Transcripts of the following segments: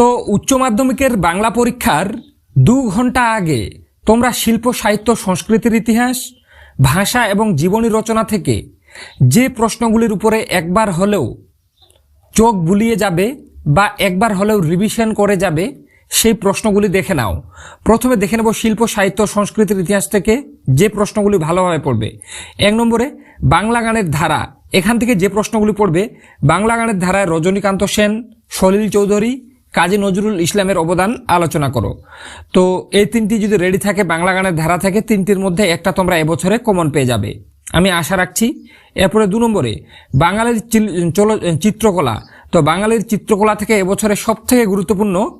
তো উচ্চ মাধ্যমিকের বাংলা পরীক্ষার দু ঘণ্টা আগে তোমরা শিল্প, সাহিত্য, সংস্কৃতির ইতিহাস, ভাষা এবং জীবনী রচনা থেকে যে প্রশ্নগুলির উপরে একবার হলেও চোখ বুলিয়ে যাবে বা একবার হলেও রিভিশন করে যাবে, সেই প্রশ্নগুলি দেখে নাও। প্রথমে দেখে নেব শিল্প, সাহিত্য, সংস্কৃতির ইতিহাস থেকে যে প্রশ্নগুলি ভালোভাবে পড়বে। এক নম্বরে, বাংলা গানের ধারা। এখান থেকে যে প্রশ্নগুলি পড়বে, বাংলা গানের ধারায় রজনীকান্ত সেন, সলিল চৌধুরী কাজী নজরুল ইসলামের অবদান আলোচনা করো। তো এই তিনটি যদি রেডি থাকে, বাংলা গানের ধারা থাকে তিনটির মধ্যে একটা তোমরা এবছরে কমন পেয়ে যাবে। আমি আশা রাখছি, এরপরে দু নম্বরে, বাঙালির চিল- চিত্রকলা। তো বাঙালির চিত্রকলা থেকে এবছরে সবথেকে গুরুত্বপূর্ণ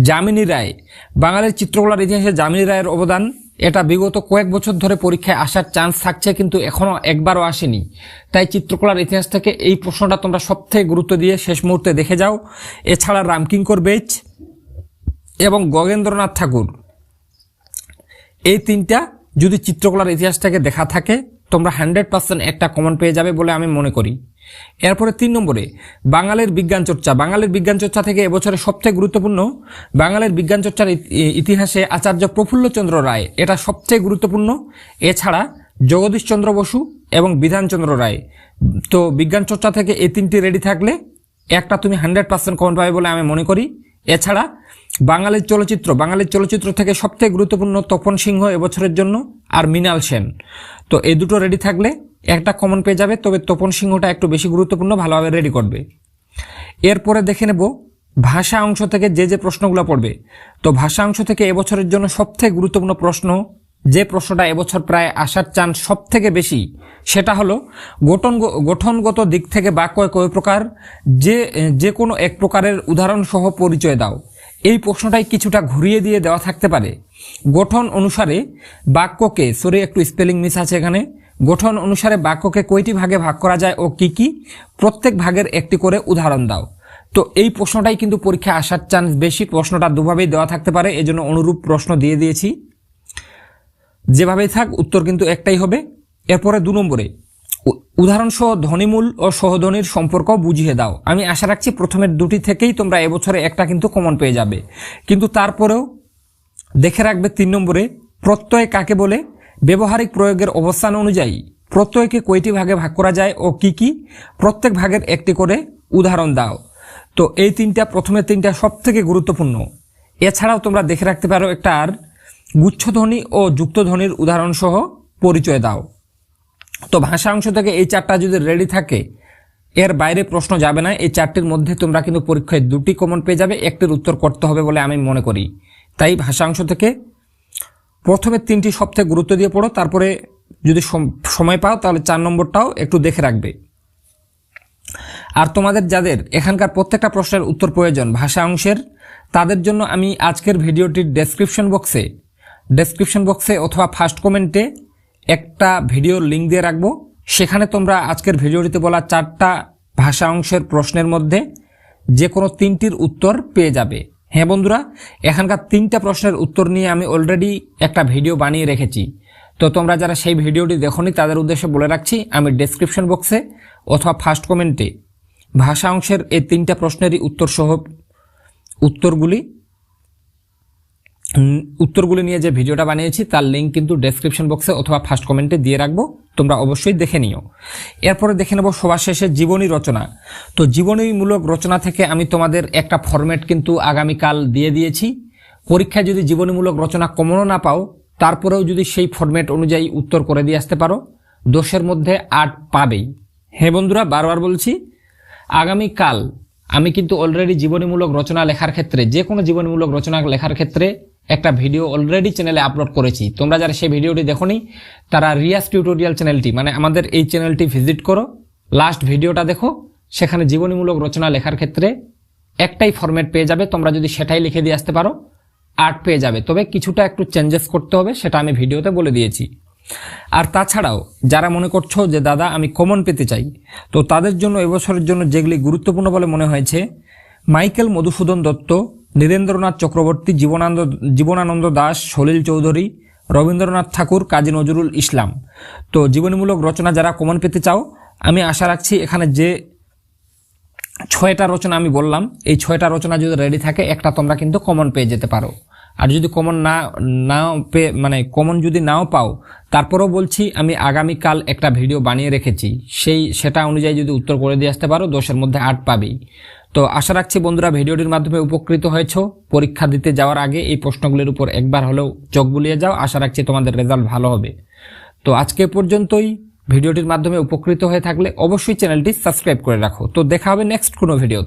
যামিনী রায়। বাঙালির চিত্রকলার ইতিহাসে যামিনী রায়ের অবদান এটা বিগত কয়েক বছর ধরে পরীক্ষায় আসার চান্স থাকছে, কিন্তু এখনও একবারও আসেনি। তাই চিত্রকলার ইতিহাস থেকে এই প্রশ্নটা তোমরা সব থেকে গুরুত্ব দিয়ে শেষ মুহূর্তে দেখে যাও। এছাড়া রামকিঙ্কর বেচ এবং গগেন্দ্রনাথ ঠাকুর, এই তিনটা যদি চিত্রকলার ইতিহাস থেকে দেখা থাকে, তোমরা হান্ড্রেড পার্সেন্ট একটা কমন পেয়ে যাবে বলে আমি মনে করি। এরপরে তিন নম্বরে, বাঙালির বিজ্ঞান চর্চা। বাঙালির বিজ্ঞান চর্চা থেকে এবছরে সবথেকে গুরুত্বপূর্ণ, বাঙালির বিজ্ঞান চর্চার ইতিহাসে আচার্য প্রফুল্লচন্দ্র রায়। এটা সবচেয়ে গুরুত্বপূর্ণ। এছাড়া জগদীশচন্দ্র বসু এবং বিধানচন্দ্র রায়। তো বিজ্ঞান চর্চা থেকে এই তিনটি রেডি থাকলে একটা তুমি হান্ড্রেড পার্সেন্ট কমন পাবে বলে আমি মনে করি। এছাড়া বাঙালির চলচ্চিত্র বাঙালির চলচ্চিত্র থেকে সবথেকে গুরুত্বপূর্ণ তপন সিংহ এবছরের জন্য আর মৃণাল সেন। তো এই দুটো রেডি থাকলে একটা কমন পেয়ে যাবে, তবে তপন সিংহটা একটু বেশি গুরুত্বপূর্ণ, ভালোভাবে রেডি করবে। এরপরে দেখে নেব ভাষা অংশ থেকে যে যে প্রশ্নগুলো পড়বে। তো ভাষা অংশ থেকে এবছরের জন্য সবথেকে গুরুত্বপূর্ণ প্রশ্ন, যে প্রশ্নটা এবছর প্রায় আসার চান্স সব থেকে বেশি, সেটা হলো গঠন গঠনগত দিক থেকে বাক্য কয় প্রকার, যে যে কোনো এক প্রকারের উদাহরণ সহ পরিচয় দাও। এই প্রশ্নটাই কিছুটা ঘুরিয়ে দিয়ে দেওয়া থাকতে পারে। গঠন অনুসারে বাক্যকে সরি একটু স্পেলিং মিস আছে এখানে গঠন অনুসারে বাক্যকে কয়টি ভাগে ভাগ করা যায় ও কি কি? প্রত্যেক ভাগের একটি করে উদাহরণ দাও। তো এই প্রশ্নটাই কিন্তু পরীক্ষায় আসার চান্স বেশি। প্রশ্নটা দুভাবেই দেওয়া থাকতে পারে, এজন্য অনুরূপ প্রশ্ন দিয়ে দিয়েছি। যেভাবেই থাক, উত্তর কিন্তু একটাই হবে। এরপরে দু নম্বরে উদাহরণসহ ধ্বনিমূল ও সহধ্বনির সম্পর্ক বুঝিয়ে দাও। আমি আশা রাখছি প্রথমের দুটি থেকেই তোমরা এবছরে একটা কিন্তু কমন পেয়ে যাবে। কিন্তু তারপরেও দেখে রাখবে তিন নম্বরে, প্রত্যয় কাকে বলে? ব্যবহারিক প্রয়োগের অবস্থান অনুযায়ী প্রত্যয়কে কয়টি ভাগে ভাগ করা যায় ও কি কি? প্রত্যেক ভাগের একটি করে উদাহরণ দাও। তো এই তিনটা, প্রথমে তিনটা সব থেকে গুরুত্বপূর্ণ। এছাড়াও তোমরা দেখে রাখতে পারো একটা আর গুচ্ছধ্বনি ও যুক্তধ্বনির উদাহরণ সহ পরিচয় দাও। তো ভাষা অংশ থেকে এই চারটা যদি রেডি থাকে, এর বাইরে প্রশ্ন যাবে না। এই চারটির মধ্যে তোমরা কিন্তু পরীক্ষায় দুটি কমন পেয়ে যাবে, একটির উত্তর করতে হবে বলে আমি মনে করি। তাই ভাষা অংশ থেকে প্রথমে তিনটি সবথেকে গুরুত্ব দিয়ে পড়ো, তারপরে যদি সম- সময় পাও তাহলে চার নম্বরটাও একটু দেখে রাখবে। আর তোমাদের যাদের এখানকার প্রত্যেকটা প্রশ্নের উত্তর প্রয়োজন ভাষা অংশের, তাদের জন্য আমি আজকের ভিডিওটির ডেসক্রিপশন বক্সে ডেসক্রিপশন বক্সে অথবা ফার্স্ট কমেন্টে একটা ভিডিওর লিঙ্ক দিয়ে রাখব। সেখানে তোমরা আজকের ভিডিওটিতে বলা চারটা ভাষা অংশের প্রশ্নের মধ্যে যে কোনো তিনটির উত্তর পেয়ে যাবে। হ্যাঁ বন্ধুরা, এখানকার তিনটা প্রশ্নের উত্তর নিয়ে আমি অলরেডি একটা ভিডিও বানিয়ে রেখেছি। তো তোমরা যারা সেই ভিডিওটি দেখোনি, তাদের উদ্দেশ্যে বলে রাখছি, আমি ডেসক্রিপশন বক্সে অথবা ফার্স্ট কমেন্টে ভাষা অংশের এই তিনটা প্রশ্নেরই উত্তর সহ উত্তরগুলি উত্তরগুলি নিয়ে যে ভিডিওটা বানিয়েছি, তার লিঙ্ক কিন্তু ডেসক্রিপশন বক্সে অথবা ফার্স্ট কমেন্টে দিয়ে রাখব। তোমরা অবশ্যই দেখে নিও। এরপরে দেখে নেব সবার শেষে জীবনী রচনা। তো জীবনীমূলক রচনা থেকে আমি তোমাদের একটা ফরম্যাট কিন্তু আগামীকাল দিয়ে দিয়েছি। পরীক্ষায় যদি জীবনীমূলক রচনা কমনও না পাও, তারপরেও যদি সেই ফরম্যাট অনুযায়ী উত্তর করে দিয়ে আসতে পারো, দোষের মধ্যে আট পাবেই। হ্যাঁ বন্ধুরা, বারবার বলছি, আগামীকাল আমি কিন্তু অলরেডি জীবনীমূলক রচনা লেখার ক্ষেত্রে যে কোনো জীবনীমূলক রচনা লেখার ক্ষেত্রে একটা ভিডিও অলরেডি চ্যানেলে আপলোড করেছি। তোমরা যারা সেই ভিডিওটি দেখোনি, তারা রিয়াস টিউটোরিয়াল চ্যানেলটি মানে আমাদের এই চ্যানেলটি ভিজিট করো। লাস্ট ভিডিওটা দেখো, সেখানে জীবনীমূলক রচনা লেখার ক্ষেত্রে একটাই ফরম্যাট পেয়ে যাবে। তোমরা যদি সেটাই লিখে দিয়ে আসতে পারো আর্ট পেয়ে যাবে। তবে কিছুটা একটু চেঞ্জেস করতে হবে, সেটা আমি ভিডিওতে বলে দিয়েছি। আর তাছাড়াও, যারা মনে করছ যে, দাদা, আমি কমন পেতে চাই তো তাদের জন্য এবছরের জন্য যেগুলি গুরুত্বপূর্ণ বলে মনে হয়েছে, মাইকেল মধুসূদন দত্ত নীরেন্দ্রনাথ চক্রবর্তী, জীবনানন্দ জীবনানন্দ দাস, সলিল চৌধুরী, রবীন্দ্রনাথ ঠাকুর, কাজী নজরুল ইসলাম। তো জীবনীমূলক রচনা যারা কমন পেতে চাও, আমি আশা রাখছি এখানে যে ছয়টা রচনা আমি বললাম, এই ছয়টা রচনা যদি রেডি থাকে, একটা তোমরা কিন্তু কমন পেয়ে যেতে পারো। আর যদি কমন না, নাও পেয়ে মানে কমন যদি নাও পাও, তারপরেও বলছি, আমি আগামীকাল একটা ভিডিও বানিয়ে রেখেছি। সেই, সেটা অনুযায়ী যদি উত্তর করে দিয়ে আসতে পারো, দশের মধ্যে আট পাবেই। তো আশা রাখছি বন্ধুরা ভিডিওটির মাধ্যমে উপকৃত হয়েছো। পরীক্ষা দিতে যাওয়ার আগে এই প্রশ্নগুলির উপর একবার হলেও চোখ বুলিয়ে যাও। আশা রাখছি তোমাদের রেজাল্ট ভালো হবে। তো আজকে পর্যন্তই। ভিডিওটির মাধ্যমে উপকৃত হয়ে থাকলে অবশ্যই চ্যানেলটি সাবস্ক্রাইব করে রাখো। তো দেখা হবে নেক্সট কোনো ভিডিওতে।